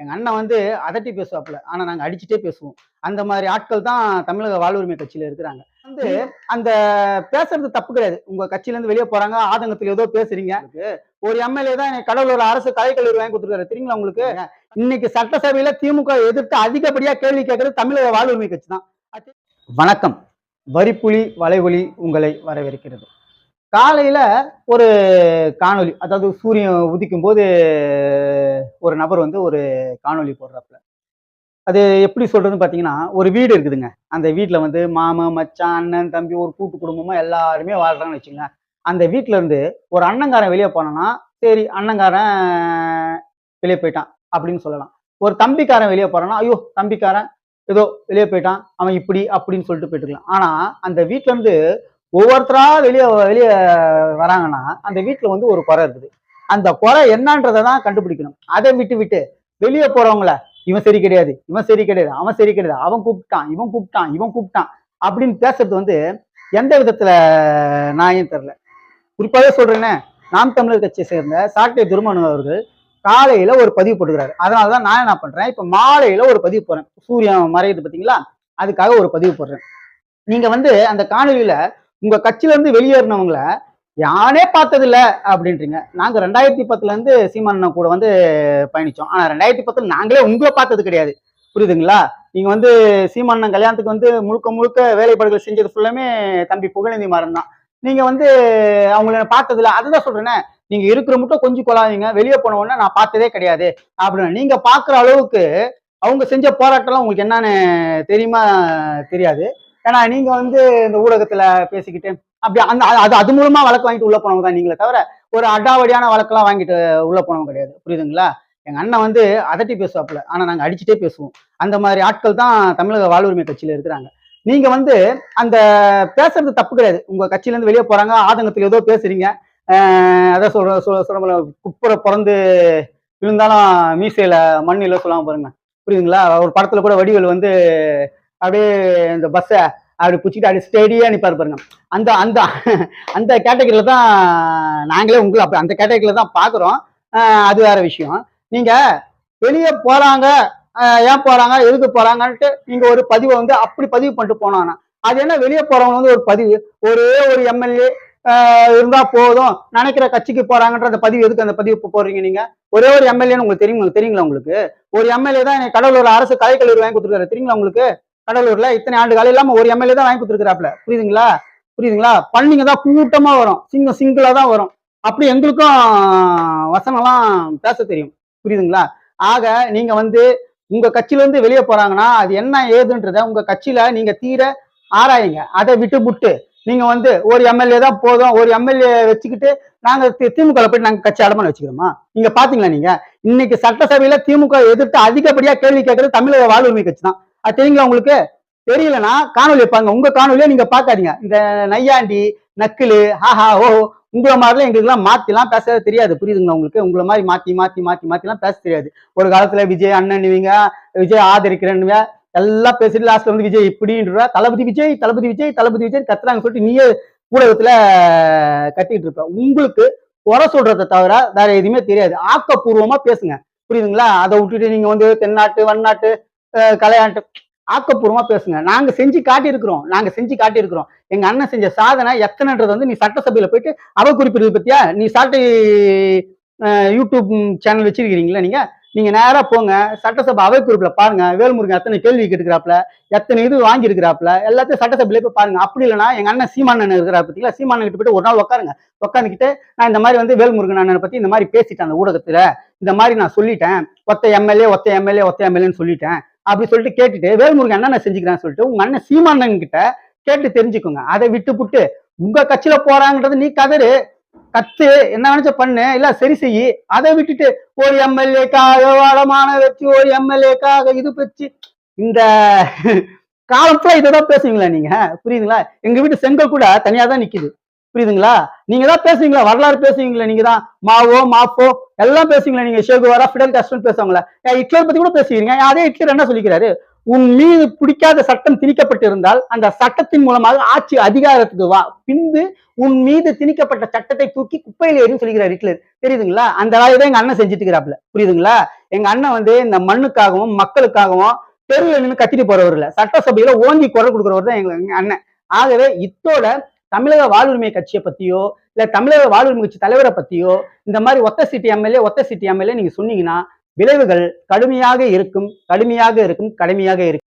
எங்க அண்ணன் வந்து அதட்டி பேசுவாப்புல. ஆனா நாங்க அடிச்சுட்டே பேசுவோம். அந்த மாதிரி ஆட்கள் தான் தமிழக வாழ்வுரிமை கட்சியில இருக்கிறாங்க. வந்து அந்த பேசுறது தப்பு கிடையாது. உங்க கட்சியில இருந்து வெளியே போறாங்க ஆதங்கத்துல ஏதோ பேசுறீங்க. ஒரு எம்எல்ஏ தான் கடலூர் அரசு கலைக்கல்லூரி வாங்கி கொடுத்துருக்காரு. தெரியுங்களா உங்களுக்கு? இன்னைக்கு சட்டசபையில திமுக எதிர்த்து அதிகப்படியா கேள்வி கேட்கறது தமிழக வாழ்வுரிமை கட்சி தான். வணக்கம். வரிப்புலி வலைவொலி உங்களை வரவேற்கிறது. காலையில ஒரு காணொலி அதாவது சூரியன் உதிக்கும் போது ஒரு நபர் வந்து ஒரு காணொளி போடுறாப்புல. அது எப்படி சொல்றதுன்னு பார்த்தீங்கன்னா ஒரு வீடு இருக்குதுங்க. அந்த வீட்டில் வந்து மாமன் மச்சான் அண்ணன் தம்பி ஒரு கூட்டு குடும்பமா எல்லாருமே வாழ்றாங்கன்னு வச்சுங்க அந்த வீட்டுல இருந்து ஒரு அண்ணங்காரன் வெளியே போனான்னா சரி அண்ணங்காரன் வெளியே போயிட்டான் அப்படின்னு சொல்லலாம். ஒரு தம்பிக்காரன் வெளியே போறான்னா ஐயோ தம்பிக்காரன் ஏதோ வெளியே போயிட்டான் அவன் இப்படி அப்படின்னு சொல்லிட்டு போயிட்டுக்கலாம். ஆனா அந்த வீட்ல இருந்து ஒவ்வொருத்தரா வெளியே வெளியே வராங்கன்னா அந்த வீட்டில் வந்து ஒரு குறை இருக்குது. அந்த குறை என்னன்றதை தான் கண்டுபிடிக்கணும். அதை விட்டு விட்டு வெளியே போறவங்கள இவன் சரி கிடையாது இவன் சரி கிடையாது அவன் சரி கிடையாது அவன் கூப்பிட்டான் இவன் கூப்பிட்டான் இவன் கூப்பிட்டான் அப்படின்னு பேசுறது வந்து எந்த விதத்துல நான் தெரில குறிப்பாகவே சொல்றேனே நாம் தமிழர் கட்சியை சேர்ந்த சாட்டை துருமன் அவர்கள் காலையில ஒரு பதிவு போட்டுக்கிறாரு. அதனால தான் நான் என்ன பண்றேன் இப்ப மாலையில ஒரு பதிவு போடுறேன். சூரியன் மறையுது பாத்தீங்களா? அதுக்காக ஒரு பதிவு போடுறேன். நீங்க வந்து அந்த காணொலியில உங்க கட்சியில இருந்து வெளியேறினவங்கள யானே பார்த்ததில்ல அப்படின்றீங்க. நாங்க ரெண்டாயிரத்தி பத்துல இருந்து சீமானன் கூட வந்து பயணிச்சோம். ஆனா ரெண்டாயிரத்தி பத்துல நாங்களே உங்களை பார்த்தது கிடையாது. புரியுதுங்களா? நீங்க வந்து சீமானன் கல்யாணத்துக்கு வந்து முழுக்க முழுக்க வேலைப்பாடுகள் செஞ்சது ஃபுல்லாமே தம்பி புகழேந்தி மாறன் தான். நீங்க வந்து அவங்கள பார்த்ததில்ல. அதுதான் சொல்றேனே. நீங்க இருக்கிற மட்டும் கொஞ்சம் கொள்ளாதீங்க வெளியே போன உடனே நான் பார்த்ததே கிடையாது. அப்படின்னு. நீங்க பாக்குற அளவுக்கு அவங்க செஞ்ச போராட்டம்லாம் உங்களுக்கு என்னன்னு தெரியுமா? தெரியாது. ஏன்னா நீங்க வந்து இந்த ஊடகத்துல பேசிக்கிட்டு அப்படி அந்த அது அது மூலமா வழக்கு வாங்கிட்டு உள்ள போனவங்க தான் நீங்களே தவிர ஒரு அடாவடியான வழக்கெல்லாம் வாங்கிட்டு உள்ள போனவங்க கிடையாது. புரியுதுங்களா? எங்க அண்ணன் வந்து அதட்டி பேசுவாப்புல. ஆனா நாங்க அடிச்சுட்டே பேசுவோம். அந்த மாதிரி ஆட்கள் தான் தமிழக வாழ்வுரிமை கட்சியில இருக்கிறாங்க. நீங்க வந்து அந்த பேசுறது தப்பு கிடையாது. உங்க கட்சியில இருந்து வெளியே போறாங்க ஆதங்கத்துல ஏதோ பேசுறீங்க. அதான் சொல்ற சொல்ல சொல்ல குப்புற பிறந்து விழுந்தாலும் மீசையில மண்ணில சொல்லாம பாருங்க. புரியுதுங்களா? ஒரு படத்துல கூட வடிவேல் வந்து அப்படியே இந்த பஸ்ஸை அப்படி பிடிச்சிட்டு அப்படி ஸ்டேடியா நிற்பார் பாருங்க. அந்த அந்த அந்த கேட்டகரியில் தான் நாங்களே உங்களை அப்போ அந்த கேட்டகரியில் தான் பார்க்குறோம் அது வேற விஷயம். நீங்கள் வெளியே போகிறாங்க ஏன் போகிறாங்க எதுக்கு போகிறாங்கன்ட்டு நீங்கள் ஒரு பதிவை வந்து அப்படி பதிவு பண்ணிட்டு போனாங்கன்னா அது என்ன வெளியே போகிறவங்க வந்து ஒரு பதிவு ஒரே ஒரு எம்எல்ஏ இருந்தா போதும். நினைக்கிற கட்சிக்கு போறாங்கன்ற அந்த பதிவு எதுக்கு அந்த பதிவு போடுறீங்க நீங்க? ஒரே ஒரு எம்எல்ஏன்னு உங்களுக்கு தெரியும் தெரியுங்களா உங்களுக்கு? ஒரு எம்எல்ஏ தான் எனக்கு கடலூர் அரசு கலைக்கல்லூரி வாங்கி கொடுத்துருக்காரு தெரியுங்களா உங்களுக்கு? கடலூர்ல இத்தனை ஆண்டு காலம் இல்லாம ஒரு எம்எல்ஏ தான் வாங்கி கொடுத்துருக்காப்ல புரியுதுங்களா? புரியுதுங்களா? பள்ளிங்க தான் கூட்டமா வரும். சிங்கம் சிங்கிளா தான் வரும். அப்படி எங்களுக்கும் வசனம்லாம் பேச தெரியும். புரியுதுங்களா? ஆக நீங்க வந்து உங்க கட்சியில இருந்து வெளியே போறாங்கன்னா அது என்ன ஏதுன்றத உங்க கட்சியில நீங்க தீர ஆராயுங்க. அதை விட்டு புட்டு. நீங்க வந்து ஒரு எம்எல்ஏ தான் போதும். ஒரு எம்எல்ஏ வச்சுக்கிட்டு நாங்க திமுக போய் நாங்க கட்சி அடமான வச்சுக்கிறோமா? நீங்க பாத்தீங்களா நீங்க? இன்னைக்கு சட்டசபையில திமுக எதிர்த்து அதிகப்படியா கேள்வி கேட்கறது தமிழக வாழ்வுரிமை கட்சி தான். அது தெரியுங்களா உங்களுக்கு? தெரியலனா காணொலி வைப்பாங்க. உங்க காணொலியை நீங்க பாக்காதீங்க இந்த நையாண்டி நக்கிலு ஹாஹா ஓ உங்களை மாதிரிலாம் எங்களுக்குலாம் மாத்திலாம் பேச தெரியாது. புரியுதுங்களா உங்களுக்கு? உங்களை மாதிரி மாத்தி மாத்தி மாத்தி மாத்திலாம் பேச தெரியாது. ஒரு காலத்துல விஜய் அண்ணன் இவங்க விஜய் ஆதரிக்கிறேன்னு எல்லாம் பேசிட்டு லாஸ்ட்ல வந்து விஜய் இப்படின்ற தளபதி விஜய் தளபதி விஜய் தளபதி விஜய் கத்துறாங்க சொல்லிட்டு நீயே ஊடகத்துல கத்திட்டு இருப்ப. உங்களுக்கு குறை சொல்றதை தவிர வேற எதுவுமே தெரியாது. ஆக்கப்பூர்வமா பேசுங்க. புரியுதுங்களா? அதை விட்டுட்டு நீங்க வந்து தென்னாட்டு வண்ணாட்டு கலையாண்டு ஆக்கப்பூர்வமா பேசுங்க. நாங்க செஞ்சு காட்டியிருக்கிறோம். நாங்க செஞ்சு காட்டியிருக்கிறோம். எங்க அண்ணன் செஞ்ச சாதனை எத்தனைன்றது வந்து நீ சட்டசபையில போயிட்டு அவ குறிப்பிடுறது பத்தியா? நீ சாட்டை யூடியூப் சேனல் வச்சிருக்கிறீங்களா நீங்க? நீங்க நேரா போங்க. சட்டசபை அவை குறிப்புல பாருங்க. வேல்முருகன் எத்தனை கேள்வி கேட்டுக்கிறாப்ல எத்தனை இது வாங்கியிருக்கிறாப்ல எல்லாத்தையும் சட்டசபையில போய் பாருங்க. அப்படி இல்லைன்னா எங்க அண்ணன் சீமானன் இருக்கிறார் பத்திங்களா? சீமானன் கிட்ட போயிட்டு ஒரு நாள் உட்காருங்க உட்காந்துக்கிட்டு நான் இந்த மாதிரி வந்து வேல்முருகன் அண்ணனை பத்தி இந்த மாதிரி பேசிட்டேன் அந்த ஊடகத்துல. இந்த மாதிரி நான் சொல்லிட்டேன். ஒத்த எம்எல்ஏ ஒத்த எம்எல்ஏ ஒத்த எம்எல்ஏன்னு சொல்லிட்டேன். அப்படி சொல்லிட்டு கேட்டுட்டு வேல்முருகன் என்னென்ன செஞ்சுக்கிறான்னு சொல்லிட்டு உங்க அண்ணன் சீமானன் கிட்ட கேட்டு தெரிஞ்சுக்கோங்க. அதை விட்டு புட்டு உங்க கட்சியில போறாங்கன்றது நீ கதறு. கத்து என்ன நினைச்ச பண்ணு. இல்ல சரி செய்யி அதை விட்டுட்டு ஒரு எம்எல்ஏக்காக வளமான வச்சு ஒரு எம்எல்ஏக்காக இது பெற்று இந்த காலம் ஃபுல்லா தான் பேசுவீங்களா நீங்க? புரியுதுங்களா? எங்க வீட்டு செங்கல் கூட தனியா தான் நிக்குது. புரியுதுங்களா? நீங்க தான் பேசுவீங்களா? வரலாறு பேசுவீங்களா? நீங்க தான் மாவோ மாப்போ எல்லாம் பேசுவீங்களா? நீங்க ஷேகுவாரா ஃபிடல் காஸ்ட்ரோன்னு பேசுவாங்களா ஏன் ஹிட்லர் பத்தி கூட பேசுவீங்க. அதே ஹிட்லர் என்ன சொல்லிக்கிறாரு? உன் மீது பிடிக்காத சட்டம் திணிக்கப்பட்டிருந்தால் அந்த சட்டத்தின் மூலமாக ஆட்சி அதிகாரத்துக்கு வா. பின்பு உன் மீது திணிக்கப்பட்ட சட்டத்தை தூக்கி குப்பையில் ஏறின்னு சொல்லிக்கிறார் ஹிட்லர். தெரியுதுங்களா? அந்த வேலையை தான் எங்க அண்ணன் செஞ்சுட்டு இருக்கிறாப்ல புரியுதுங்களா? எங்க அண்ணன் வந்து இந்த மண்ணுக்காகவும் மக்களுக்காகவும் தெருவில் நின்று கத்திட்டு போறவர் இல்லை சட்டசபையில ஓங்கி குரல் கொடுக்குறவர் தான் எங்க அண்ணன். ஆகவே இத்தோட தமிழக வாழ்வுரிமை கட்சியை பத்தியோ இல்ல தமிழக வாழ்வுரிமை கட்சி தலைவரை பத்தியோ இந்த மாதிரி ஒத்த சிட்டி எம்எல்ஏ ஒத்த சிட்டி எம்எல்ஏ நீங்க சொன்னீங்கன்னா விளைவுகள் கடுமையாக இருக்கும் கடுமையாக இருக்கும் கடுமையாக இருக்கும்.